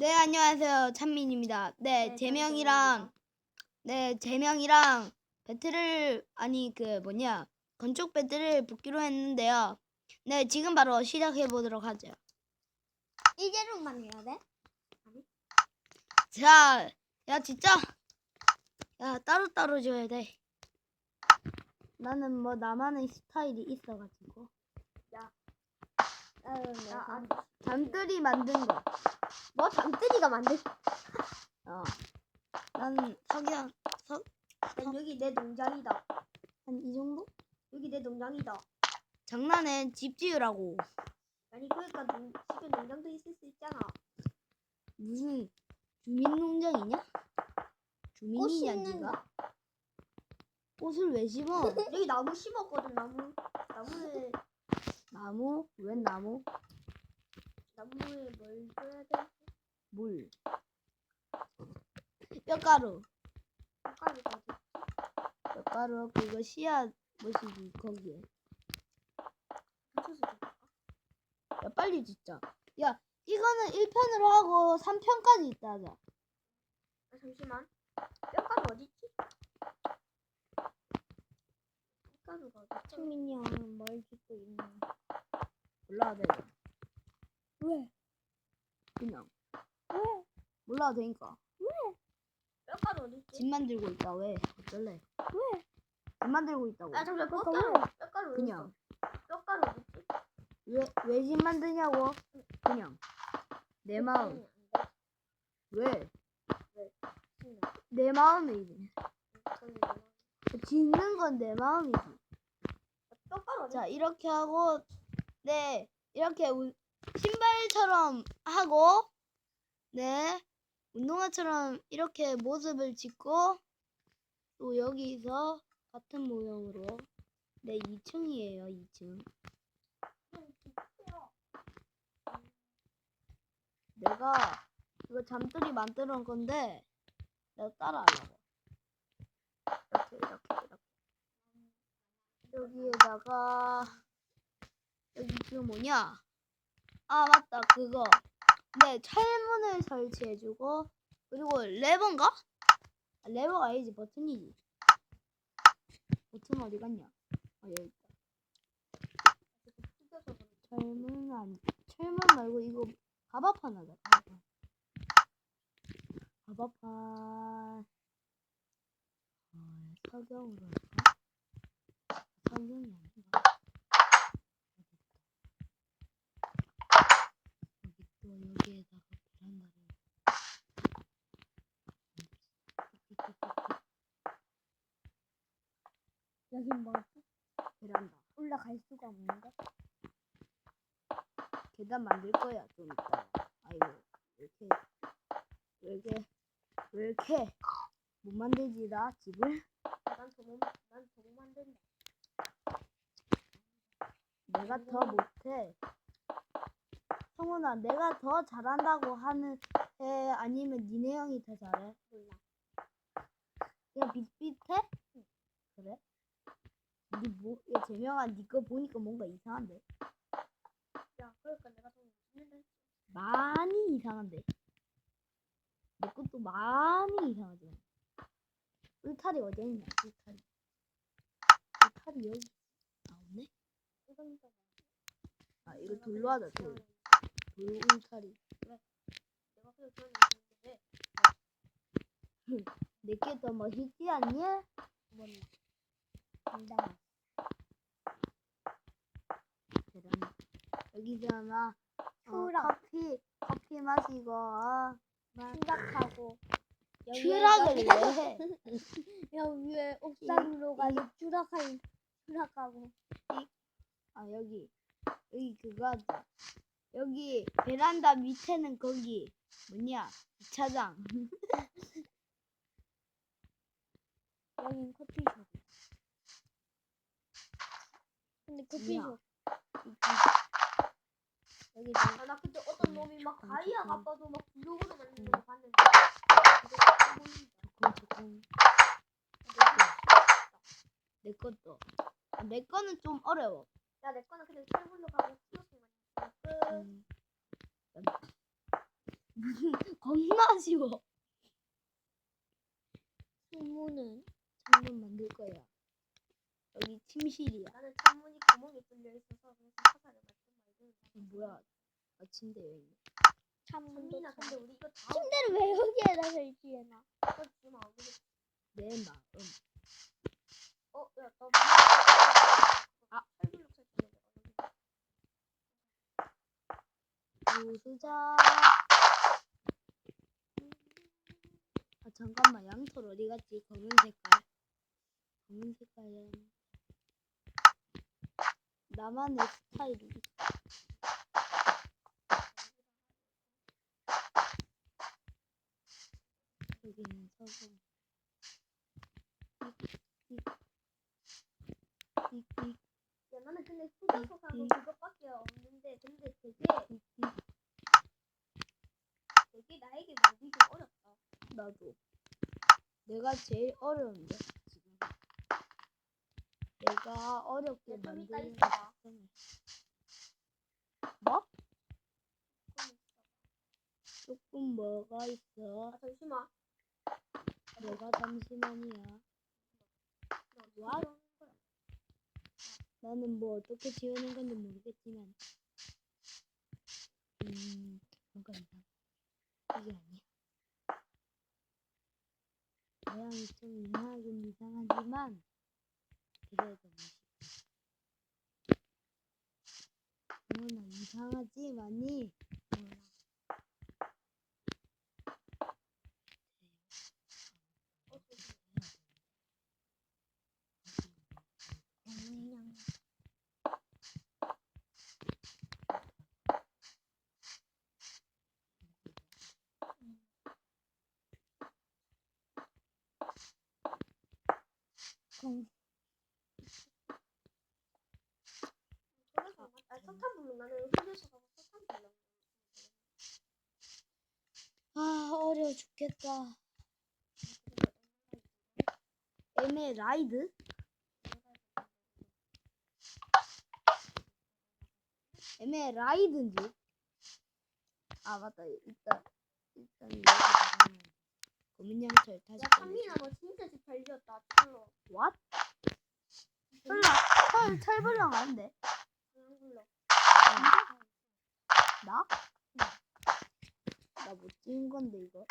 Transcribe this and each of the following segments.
네, 안녕하세요. 찬민입니다. 네, 네, 제명이랑 네, 제명이랑 배틀을 아니 그 뭐냐? 건축 배틀을 붙기로 했는데요. 네, 지금 바로 시작해 보도록 하죠. 일제로만 해야 돼? 자, 야 진짜 야 따로따로 줘야 돼. 나는 뭐 나만의 스타일이 있어 가지고 나는 아, 아. 잠들이 만든 거. 뭐 잠들이가 만든 어. 나는 석양 석난 여기 내 농장이다 한 이 정도? 여기 내 농장이다 장난해 집 지으라고. 아니 그러니까 농, 집에 농장도 있을 수 있잖아 무슨 주민농장이냐? 주민이냐 니가? 꽃을 왜 심어? 여기 나무 심었거든 나무 나무에 나무? 웬 나무? 나무에 뭘 줘야 돼? 물. 뼈가루. 어디? 뼈가루 그거 씨앗 뭐시기 거기에. 붙여서 줄까? 야 빨리 짓자. 야 이거는 1편으로 하고 3편까지 있다 하자. 아, 잠시만 뼈가루 어디 있지? 뼈가루가 어디 있지? 창민이 형은 뭘 짓고 있나? 올라와도 돼. 왜? 그냥. 왜? 올라와도 되니까. 뼈가루 어디 있지? 집 만들고 있다 왜? 어쩔래? 왜? 집 만들고 있다고. 아 잠시만 뼈가루. 뼈가루 뼈가루 어디 그냥. 있어? 뼈가루 어디 있지? 왜, 왜 집 만드냐고? 그냥. 내 마음. 왜? 내 마음이지. 짓는 건 내 마음이지. 자, 이렇게 하고, 네, 이렇게 운- 신발처럼 하고, 네, 운동화처럼 이렇게 모습을 짓고, 또 여기서 같은 모형으로, 네, 2층이에요, 2층. 내가 이거 잠들이 만들어 놓은 건데, 내가 따라하려고. 이렇게, 이렇게, 이렇게. 여기에다가 여기 지금 뭐냐? 아 맞다 그거. 네 철문을 설치해주고 그리고 레버인가? 아, 레버가 아니지 버튼이지. 버튼 어디 갔냐? 아 여기 있다. 철문 아니 철문 말고 이거 가바판 하자. 가바판. 가바판. 아, 석영으로 할까? 석영이 아닌가? 여기 또 여기에다가 베란다를 여긴 뭐지? 베란다 올라갈 수가 없는데? 계단 만들 거야 좀 이따 아이고 왜 이렇게 왜 이렇게 왜 이렇게 못 만들지 나 집을 난더난더 만든다. 내가 더 못해 성훈아 내가 더 잘한다고 하는 해 아니면 니네 형이 더 잘해 몰라. 그냥 비슷비슷해? 그래? 니 뭐, 야, 재명아, 니거 보니까 뭔가 이상한데? 야, 그러니까 내가 더 못했는데. 많이 이상한데? 내 것도 많이 이상하지? 울타리 어디 있냐, 울타리. 울타리 여기. 아, 없네? 아, 이거 돌로 하자, 돌. 돌 울타리. 내가 그냥 그런 얘기 했는데 내게 더 멋있지 않니? 몰 대단해. 여기잖아. 어, 추락. 커피, 커피 마시고, 어, 생각하고. 추락을 왜 해? 야 위에 옥상으로 가서 추락할 추락하고. 아, 여기. 여기 그거 하자. 여기 베란다 밑에는 거기. 뭐냐? 주차장. 여긴 커피숍. 여기 아, 나 그때 어떤 놈이 막 다이아 조금. 가빠도 막 만드는 음. 거 봤는데. 내 것도. 아, 내 거는 좀 어려워. 야, 내 거는 그냥 철물로 가고 키로수만. 끝. 겁나 쉬워. 수문은 창문 만들 거야. 여기 침실이야. 나는 창문이 구멍이 뚫려 있어서 그래서 화살을 맞든 말든. 뭐야? 아 침대 왜 있네? 다- 근데 우리 이거 다 침대를 왜 여기에다 설치해놔? 이거 지금 안 보고 내 마음. 어, 야, 너 아. 철블록 설치해. 부수자. 아 잠깐만 양털 어디 갔지? 검은 색깔. 검은 색깔은 나만의 스타일이. 여기는 서고. 띡띡 야, 나는 근데 수저석하고 음. 그것밖에 없는데, 근데 되게 되게 나에게 만들기 어렵다. 나도. 내가 제일 어려운데. 내가 어렵게 만드는. 게 뭐? 조금 뭐가 있어? 아, 잠시만. 내가 잠시만이야. 너 와? 거야. 나는 뭐 어떻게 지우는 건지 모르겠지만. 음, 뭔가 이상. 이게 아니야. 모양이 좀 이상하긴 이상하지만 그래도. 어머나. 어, 저기. 그냥 공 그래서 아, 석탄 블록 나는 수저석하고 석탄 블록. 아 어려워 죽겠다. 에메라이드? 에메라이드인지? 아 맞다 일단 일단 검은 양털 다시 야. 찬민아, 너 진짜 집잘 지었다. 철로. What? 철랑 철 철블랑 아닌데? 그냥 블록. 나? 나 못 찍은 건데 이거.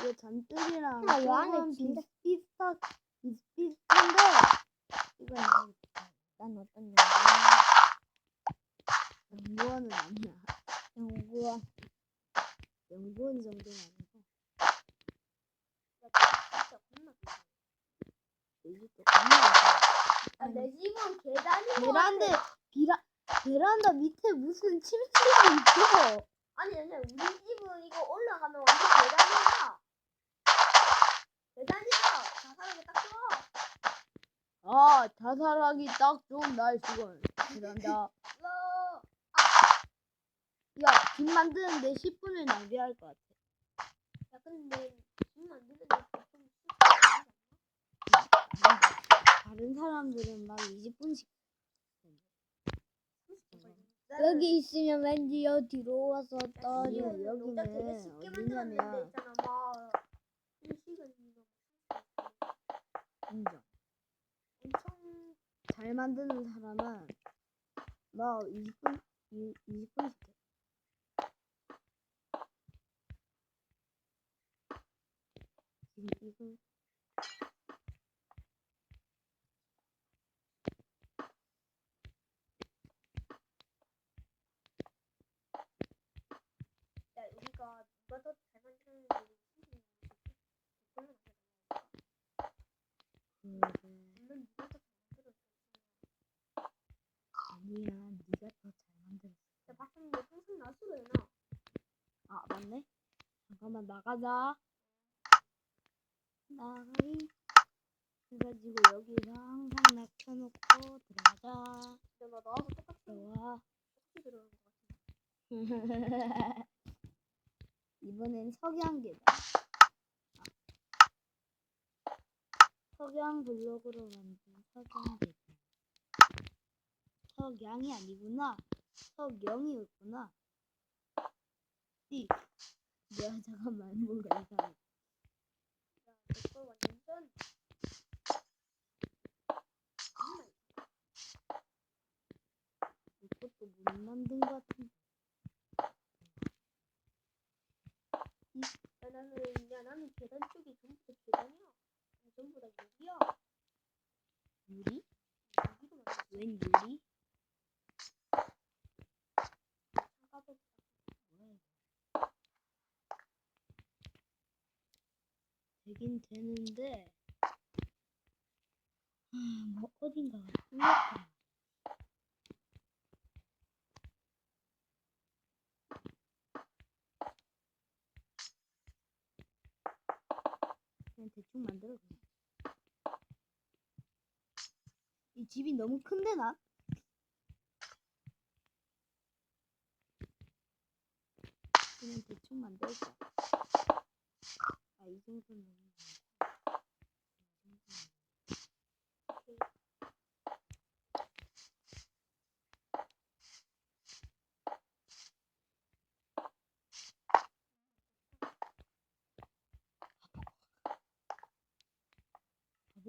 이거 잔뜩이랑 나 와네, 조금 진짜. 비슷비슷하 비슷비슷한데 이건 난 어떤 연구 연구원은 아니야. 연구원 연구원 정도는 아니고 집도 겁나 야, 내 집은 계단이 베란다 비라 베란다 밑에 무슨 침실이 있어? 아니 아니야 우리 집은 이거 올라가면 완전 계단이야 계단이야 자살하기 딱 좋아 아 자살하기 딱 좋은 날씨군. 베란다. 너 야, 집 만드는데 10분을 낭비할 것 같아. 야 근데 집 만드는 데 좀 시간이 아닌데. 다른 사람들은 막 20분씩 여기 있으면 왠지 여기 뒤로 와서 아니야, 여기는 어디냐면- 이거 인정. 잘 만드는 사람은 막 20분, 20분씩 해. 지금 이거 야 우리가 누가 더 잘 만드는지 신경 쓰지. 댓글로 남겨달라고. 그래. 물론 누가 더 잘 만들었지 아니야, 네가 더 잘 만들었어. 야 박사님 너 평생 나수로 해놔 아, 맞네. 잠깐만 나가자. 나가리. 그래가지고 여기서 항상 낙혀놓고 들어가자. 야, 나 나와서 똑같이 좋아. 똑같이 들어오는 것 같은데 이번엔 석양계다. 아. 석양 블록으로 만든 석양계. 석양이 아니구나. 석영이었구나. 띠. 뭐야 잠깐만 뭔가 이상해. 야, 내거 완전. 이것도 못 만든 것 같은데. 야, 나는, 야, 나는 계단 쪽이 전부 다 계단이야. 야, 전부 다 유리야. 유리? 웬 유리? 차가워. 뭐야 이거? 되긴 되는데. 아, 뭐 어딘가가 뚫렸다. 그냥 대충 만들어. 이 집이 너무 큰데 나? 그냥 대충 만들자. 많다. 이 정도는.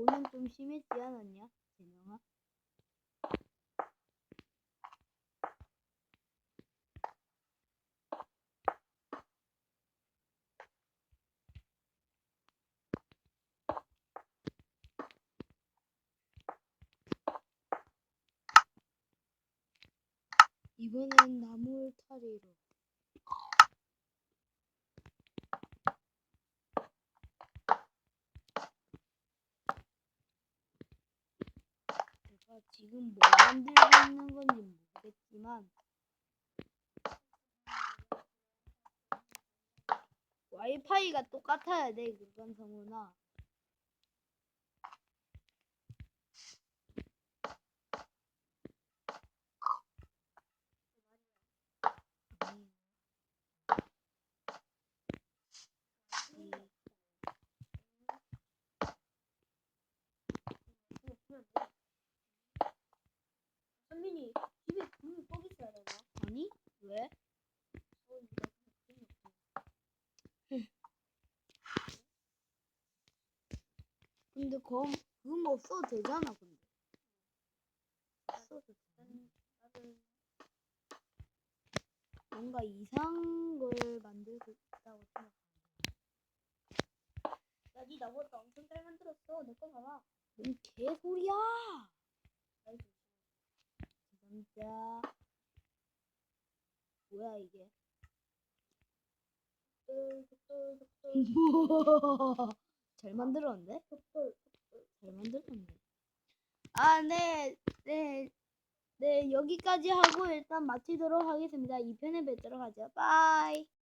바보는 좀 심했지 않았냐? 재명아? 이번엔 나무 타리로. 제가 지금 뭐 만들고 있는 건지 모르겠지만 와이파이가 똑같아야 돼 그건 성훈아 아니. 이 선민이 집에 불을 꺼 있어야 되나? 아니 왜? 어, 이거 그냥 그냥 근데 검 그거 뭐 써도 되잖아 근데 써도 뭔가 이상한 걸 만들고 있다고 생각. 야니 나보다 엄청 잘 만들었어. 내 거 봐봐. 뭔 개소리야? 진짜 뭐야 이게? 잘 만들었는데? 잘 만들었는데. 아, 네, 네, 네 여기까지 하고 일단 마치도록 하겠습니다. 2편에 뵙도록 하죠. 빠이.